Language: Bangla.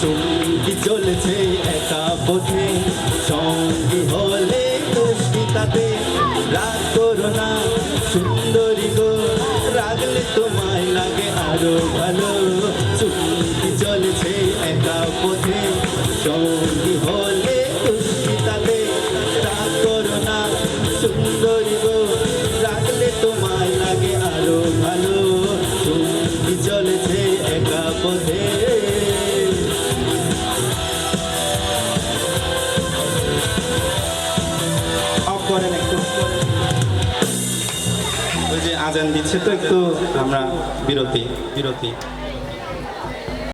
সঙ্গী চলেছে পথে সঙ্গী হলে দুষ্টিতাতে রাগ করো না, সুন্দরী গো, রাগলে তোমায় লাগে আরও ভালো। সঙ্গী চলেছে একা পথে, সঙ্গী হলে দুষ্টিতাতে রাগ করো না, সুন্দরী গো, রাগলে তোমায় লাগে আরও ভালো। সঙ্গী চলেছে একা পথে। করেন একটু। ওই যে আজান দিচ্ছে তো একটু আমরা বিরতি বিরতি।